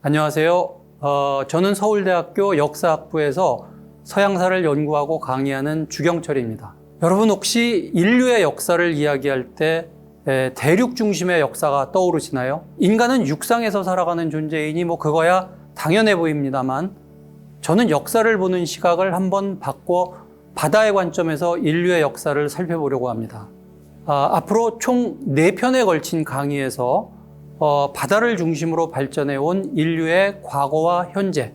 안녕하세요. 어, 저는 서울대학교 역사학부에서 서양사를 연구하고 강의하는 주경철입니다. 여러분 혹시 인류의 역사를 이야기할 때 에, 대륙 중심의 역사가 떠오르시나요? 인간은 육상에서 살아가는 존재이니 뭐 그거야 당연해 보입니다만 저는 역사를 보는 시각을 한번 바꿔 바다의 관점에서 인류의 역사를 살펴보려고 합니다. 아, 앞으로 총 네편에 걸친 강의에서 어, 바다를 중심으로 발전해 온 인류의 과거와 현재,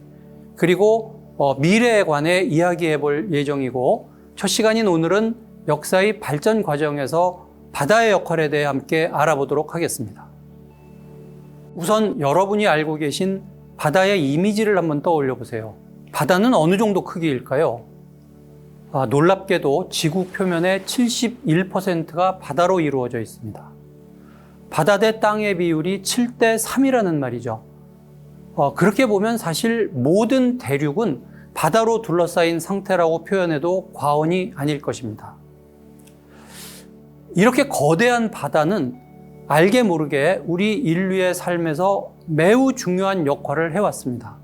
그리고 어, 미래에 관해 이야기해 볼 예정이고, 첫 시간인 오늘은 역사의 발전 과정에서 바다의 역할에 대해 함께 알아보도록 하겠습니다. 우선 여러분이 알고 계신 바다의 이미지를 한번 떠올려 보세요. 바다는 어느 정도 크기일까요? 아, 놀랍게도 지구 표면의 71%가 바다로 이루어져 있습니다. 바다 대 땅의 비율이 7대 3이라는 말이죠. 어, 그렇게 보면 사실 모든 대륙은 바다로 둘러싸인 상태라고 표현해도 과언이 아닐 것입니다. 이렇게 거대한 바다는 알게 모르게 우리 인류의 삶에서 매우 중요한 역할을 해왔습니다.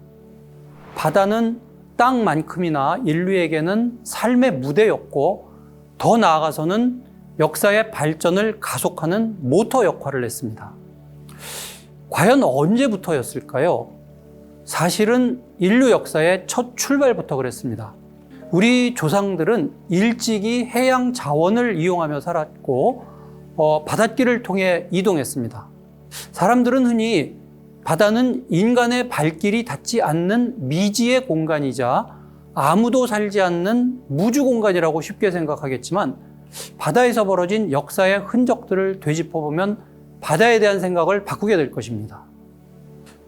바다는 땅만큼이나 인류에게는 삶의 무대였고 더 나아가서는 역사의 발전을 가속하는 모터 역할을 했습니다. 과연 언제부터였을까요? 사실은 인류 역사의 첫 출발부터 그랬습니다. 우리 조상들은 일찍이 해양 자원을 이용하며 살았고, 어, 바닷길을 통해 이동했습니다. 사람들은 흔히 바다는 인간의 발길이 닿지 않는 미지의 공간이자 아무도 살지 않는 무주 공간이라고 쉽게 생각하겠지만 바다에서 벌어진 역사의 흔적들을 되짚어보면 바다에 대한 생각을 바꾸게 될 것입니다.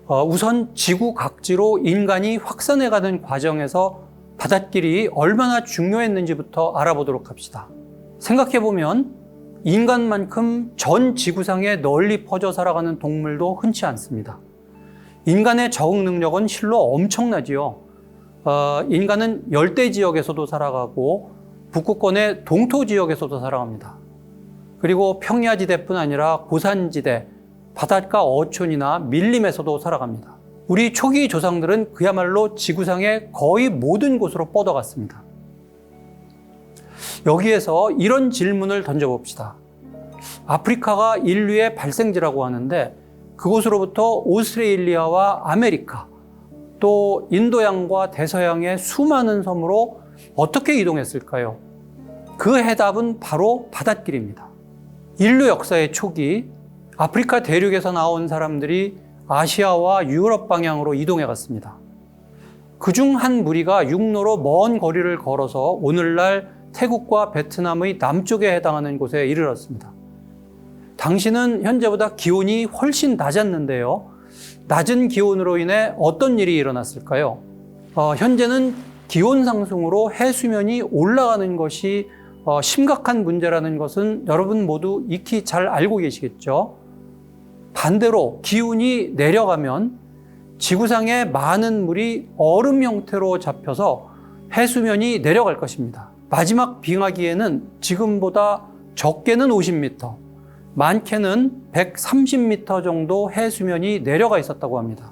어, 우선 지구 각지로 인간이 확산해가는 과정에서 바닷길이 얼마나 중요했는지부터 알아보도록 합시다. 생각해보면 인간만큼 전 지구상에 널리 퍼져 살아가는 동물도 흔치 않습니다. 인간의 적응 능력은 실로 엄청나지요. 어, 인간은 열대 지역에서도 살아가고 북극권의 동토 지역에서도 살아갑니다. 그리고 평야지대뿐 아니라 고산지대, 바닷가 어촌이나 밀림에서도 살아갑니다. 우리 초기 조상들은 그야말로 지구상의 거의 모든 곳으로 뻗어갔습니다. 여기에서 이런 질문을 던져봅시다. 아프리카가 인류의 발생지라고 하는데 그곳으로부터 오스트레일리아와 아메리카, 또 인도양과 대서양의 수많은 섬으로 어떻게 이동했을까요? 그 해답은 바로 바닷길입니다. 인류 역사의 초기, 아프리카 대륙에서 나온 사람들이 아시아와 유럽 방향으로 이동해 갔습니다. 그 중 한 무리가 육로로 먼 거리를 걸어서 오늘날 태국과 베트남의 남쪽에 해당하는 곳에 이르렀습니다. 당시는 현재보다 기온이 훨씬 낮았는데요. 낮은 기온으로 인해 어떤 일이 일어났을까요? 어, 현재는 기온 상승으로 해수면이 올라가는 것이 어, 심각한 문제라는 것은 여러분 모두 익히 잘 알고 계시겠죠? 반대로 기온이 내려가면 지구상의 많은 물이 얼음 형태로 잡혀서 해수면이 내려갈 것입니다. 마지막 빙하기에는 지금보다 적게는 50m, 많게는 130m 정도 해수면이 내려가 있었다고 합니다.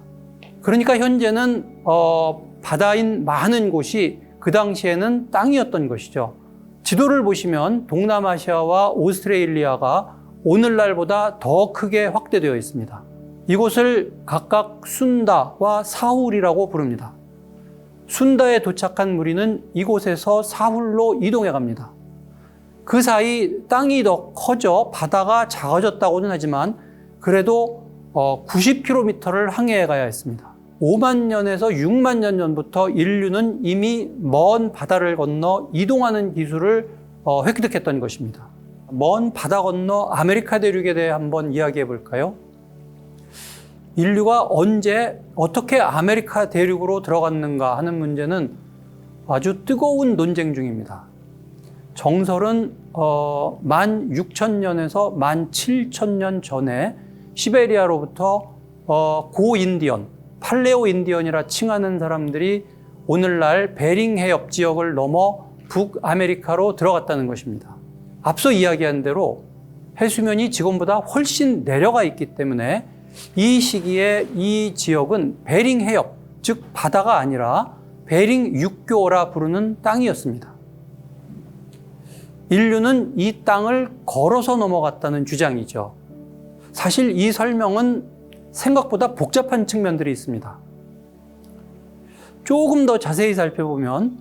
그러니까 현재는 어, 바다인 많은 곳이 그 당시에는 땅이었던 것이죠. 지도를 보시면 동남아시아와 오스트레일리아가 오늘날보다 더 크게 확대되어 있습니다. 이곳을 각각 순다와 사훌이라고 부릅니다. 순다에 도착한 무리는 이곳에서 사훌로 이동해 갑니다. 그 사이 땅이 더 커져 바다가 작아졌다고는 하지만 그래도 90km를 항해해 가야 했습니다. 5만 년에서 6만 년 전부터 인류는 이미 먼 바다를 건너 이동하는 기술을 어, 획득했던 것입니다. 먼 바다 건너 아메리카 대륙에 대해 한번 이야기해 볼까요? 인류가 언제 어떻게 아메리카 대륙으로 들어갔는가 하는 문제는 아주 뜨거운 논쟁 중입니다. 정설은 어, 만 6천년에서 만 7천년 전에 시베리아로부터 어, 고인디언, 팔레오 인디언이라 칭하는 사람들이 오늘날 베링 해협 지역을 넘어 북아메리카로 들어갔다는 것입니다. 앞서 이야기한 대로 해수면이 지금보다 훨씬 내려가 있기 때문에 이 시기에 이 지역은 베링 해협, 즉 바다가 아니라 베링 육교라 부르는 땅이었습니다. 인류는 이 땅을 걸어서 넘어갔다는 주장이죠. 사실 이 설명은 생각보다 복잡한 측면들이 있습니다. 조금 더 자세히 살펴보면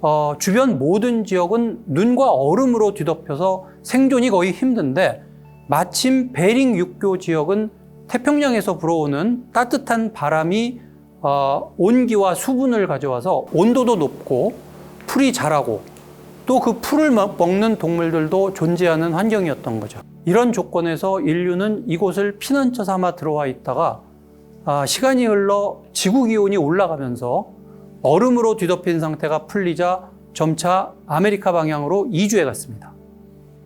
어, 주변 모든 지역은 눈과 얼음으로 뒤덮여서 생존이 거의 힘든데 마침 베링 육교 지역은 태평양에서 불어오는 따뜻한 바람이 어, 온기와 수분을 가져와서 온도도 높고 풀이 자라고 또 그 풀을 먹- 먹는 동물들도 존재하는 환경이었던 거죠. 이런 조건에서 인류는 이곳을 피난처 삼아 들어와 있다가 아, 시간이 흘러 지구 기온이 올라가면서 얼음으로 뒤덮인 상태가 풀리자 점차 아메리카 방향으로 이주해 갔습니다.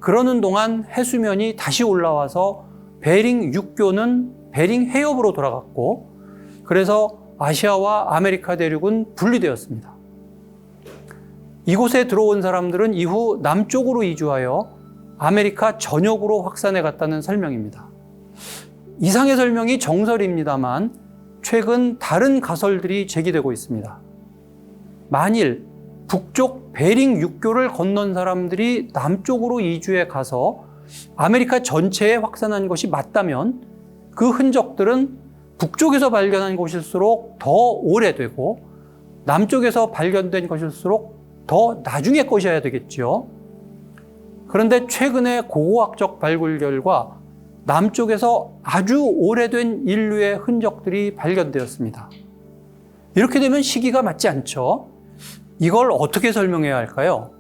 그러는 동안 해수면이 다시 올라와서 베링 육교는 베링 해협으로 돌아갔고 그래서 아시아와 아메리카 대륙은 분리되었습니다. 이곳에 들어온 사람들은 이후 남쪽으로 이주하여 아메리카 전역으로 확산해 갔다는 설명입니다. 이상의 설명이 정설입니다만 최근 다른 가설들이 제기되고 있습니다. 만일 북쪽 베링 육교를 건넌 사람들이 남쪽으로 이주해 가서 아메리카 전체에 확산한 것이 맞다면 그 흔적들은 북쪽에서 발견한 곳일수록 더 오래되고 남쪽에서 발견된 것일수록 더 나중에 것이어야 되겠지요. 그런데 최근의 고고학적 발굴 결과 남쪽에서 아주 오래된 인류의 흔적들이 발견되었습니다. 이렇게 되면 시기가 맞지 않죠. 이걸 어떻게 설명해야 할까요?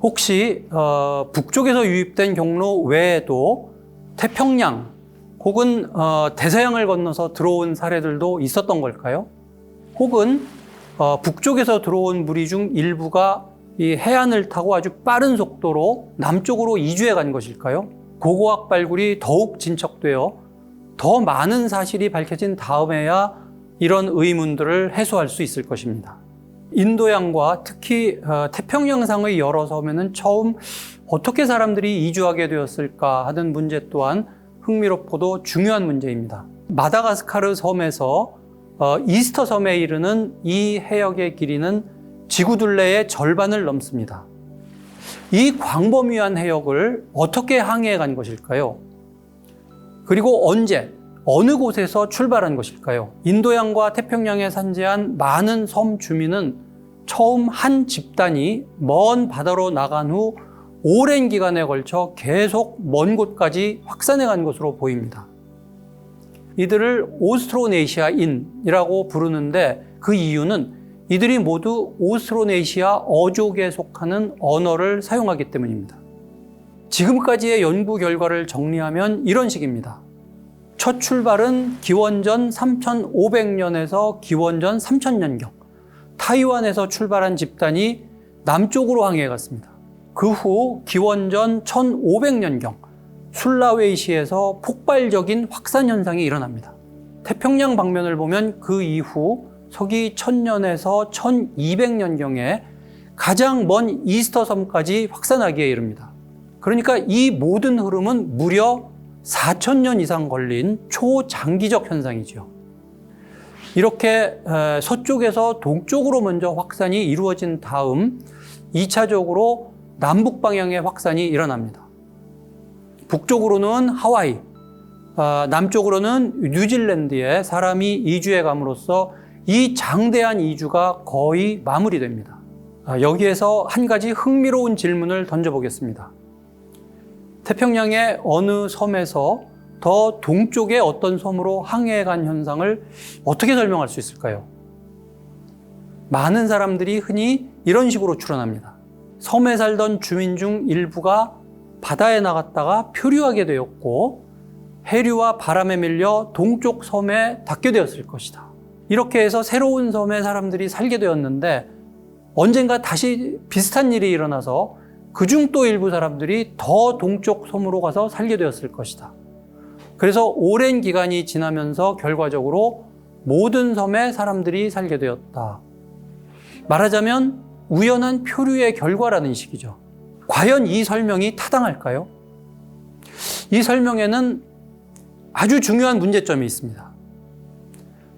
혹시 어, 북쪽에서 유입된 경로 외에도 태평양 혹은 어, 대서양을 건너서 들어온 사례들도 있었던 걸까요? 혹은 어, 북쪽에서 들어온 무리 중 일부가 이 해안을 타고 아주 빠른 속도로 남쪽으로 이주해 간 것일까요? 고고학 발굴이 더욱 진척되어 더 많은 사실이 밝혀진 다음에야 이런 의문들을 해소할 수 있을 것입니다. 인도양과 특히 어, 태평양상의 여러 섬에는 처음 어떻게 사람들이 이주하게 되었을까 하는 문제 또한 흥미롭고도 중요한 문제입니다. 마다가스카르 섬에서 어, 이스터 섬에 이르는 이 해역의 길이는 지구 둘레의 절반을 넘습니다. 이 광범위한 해역을 어떻게 항해해 간 것일까요? 그리고 언제, 어느 곳에서 출발한 것일까요? 인도양과 태평양에 산재한 많은 섬 주민은 처음 한 집단이 먼 바다로 나간 후 오랜 기간에 걸쳐 계속 먼 곳까지 확산해 간 것으로 보입니다. 이들을 오스트로네시아인이라고 부르는데 그 이유는 이들이 모두 오스트로네시아 어족에 속하는 언어를 사용하기 때문입니다. 지금까지의 연구 결과를 정리하면 이런 식입니다. 첫 출발은 기원전 3500년에서 기원전 3000년경 타이완에서 출발한 집단이 남쪽으로 항해해 갔습니다. 그 후 기원전 1500년경 술라웨이시에서 폭발적인 확산 현상이 일어납니다. 태평양 방면을 보면 그 이후 서기 1000년에서 1200년경에 가장 먼 이스터 섬까지 확산하기에 이릅니다. 그러니까 이 모든 흐름은 무려 4천년 이상 걸린 초장기적 현상이죠. 이렇게 에, 서쪽에서 동쪽으로 먼저 확산이 이루어진 다음 2차적으로 남북 방향의 확산이 일어납니다. 북쪽으로는 하와이, 아, 남쪽으로는 뉴질랜드에 사람이 이주해 감으로써 이 장대한 이주가 거의 마무리됩니다. 아, 여기에서 한 가지 흥미로운 질문을 던져보겠습니다. 태평양의 어느 섬에서 더 동쪽의 어떤 섬으로 항해해 간 현상을 어떻게 설명할 수 있을까요? 많은 사람들이 흔히 이런 식으로 추론합니다. 섬에 살던 주민 중 일부가 바다에 나갔다가 표류하게 되었고 해류와 바람에 밀려 동쪽 섬에 닿게 되었을 것이다. 이렇게 해서 새로운 섬에 사람들이 살게 되었는데 언젠가 다시 비슷한 일이 일어나서 그중 또 일부 사람들이 더 동쪽 섬으로 가서 살게 되었을 것이다. 그래서 오랜 기간이 지나면서 결과적으로 모든 섬에 사람들이 살게 되었다. 말하자면 우연한 표류의 결과라는 식이죠. 과연 이 설명이 타당할까요? 이 설명에는 아주 중요한 문제점이 있습니다.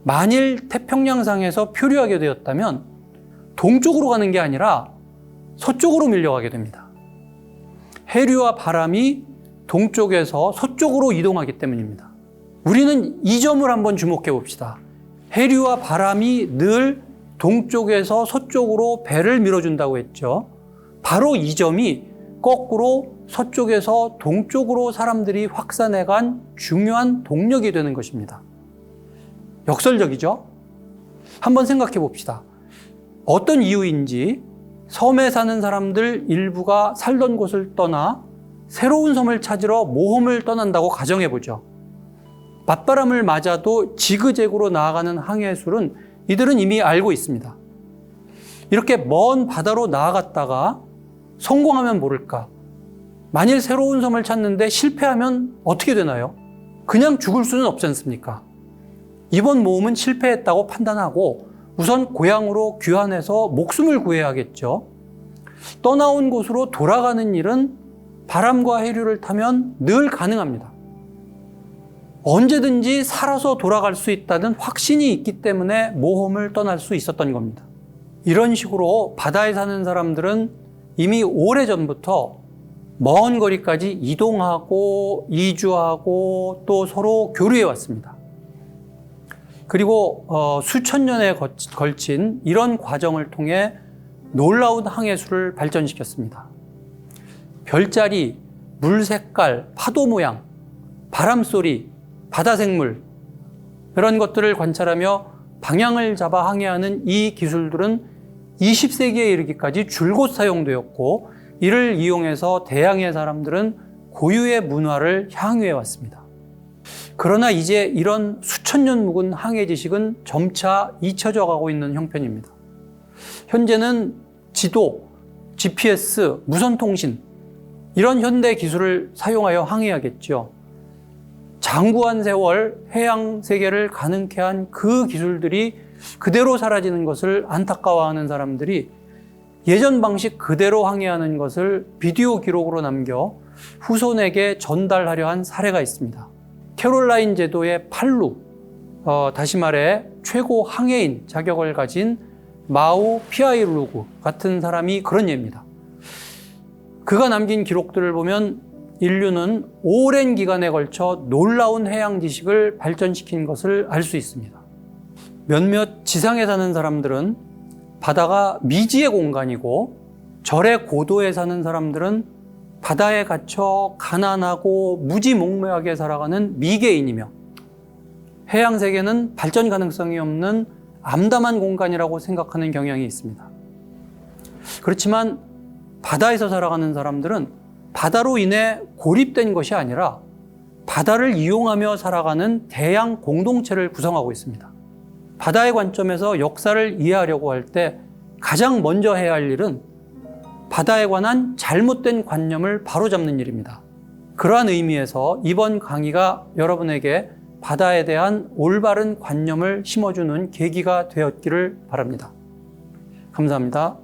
만일 태평양상에서 표류하게 되었다면 동쪽으로 가는 게 아니라 서쪽으로 밀려가게 됩니다. 해류와 바람이 동쪽에서 서쪽으로 이동하기 때문입니다. 우리는 이 점을 한번 주목해 봅시다. 해류와 바람이 늘 동쪽에서 서쪽으로 배를 밀어준다고 했죠. 바로 이 점이 거꾸로 서쪽에서 동쪽으로 사람들이 확산해 간 중요한 동력이 되는 것입니다. 역설적이죠? 한번 생각해 봅시다. 어떤 이유인지 섬에 사는 사람들 일부가 살던 곳을 떠나 새로운 섬을 찾으러 모험을 떠난다고 가정해 보죠. 맞바람을 맞아도 지그재그로 나아가는 항해술은 이들은 이미 알고 있습니다. 이렇게 먼 바다로 나아갔다가 성공하면 모를까? 만일 새로운 섬을 찾는데 실패하면 어떻게 되나요? 그냥 죽을 수는 없지 않습니까? 이번 모험은 실패했다고 판단하고 우선 고향으로 귀환해서 목숨을 구해야겠죠. 떠나온 곳으로 돌아가는 일은 바람과 해류를 타면 늘 가능합니다. 언제든지 살아서 돌아갈 수 있다는 확신이 있기 때문에 모험을 떠날 수 있었던 겁니다. 이런 식으로 바다에 사는 사람들은 이미 오래 전부터 먼 거리까지 이동하고 이주하고 또 서로 교류해 왔습니다. 그리고 어, 수천 년에 걸친 이런 과정을 통해 놀라운 항해술을 발전시켰습니다. 별자리, 물 색깔, 파도 모양, 바람 소리, 바다 생물 이런 것들을 관찰하며 방향을 잡아 항해하는 이 기술들은 20세기에 이르기까지 줄곧 사용되었고 이를 이용해서 대양의 사람들은 고유의 문화를 향유해 왔습니다. 그러나 이제 이런 수천 년 묵은 항해 지식은 점차 잊혀져 가고 있는 형편입니다. 현재는 지도, GPS, 무선 통신 이런 현대 기술을 사용하여 항해하겠죠. 장구한 세월 해양 세계를 가능케 한 그 기술들이 그대로 사라지는 것을 안타까워하는 사람들이 예전 방식 그대로 항해하는 것을 비디오 기록으로 남겨 후손에게 전달하려 한 사례가 있습니다. 캐롤라인 제도의 팔루, 어, 다시 말해 최고 항해인 자격을 가진 마우 피아이루그 같은 사람이 그런 예입니다. 그가 남긴 기록들을 보면 인류는 오랜 기간에 걸쳐 놀라운 해양 지식을 발전시킨 것을 알 수 있습니다. 몇몇 지상에 사는 사람들은 바다가 미지의 공간이고 절의 고도에 사는 사람들은 바다에 갇혀 가난하고 무지몽매하게 살아가는 미개인이며 해양 세계는 발전 가능성이 없는 암담한 공간이라고 생각하는 경향이 있습니다. 그렇지만 바다에서 살아가는 사람들은 바다로 인해 고립된 것이 아니라 바다를 이용하며 살아가는 대양 공동체를 구성하고 있습니다. 바다의 관점에서 역사를 이해하려고 할 때 가장 먼저 해야 할 일은 바다에 관한 잘못된 관념을 바로잡는 일입니다. 그러한 의미에서 이번 강의가 여러분에게 바다에 대한 올바른 관념을 심어주는 계기가 되었기를 바랍니다. 감사합니다.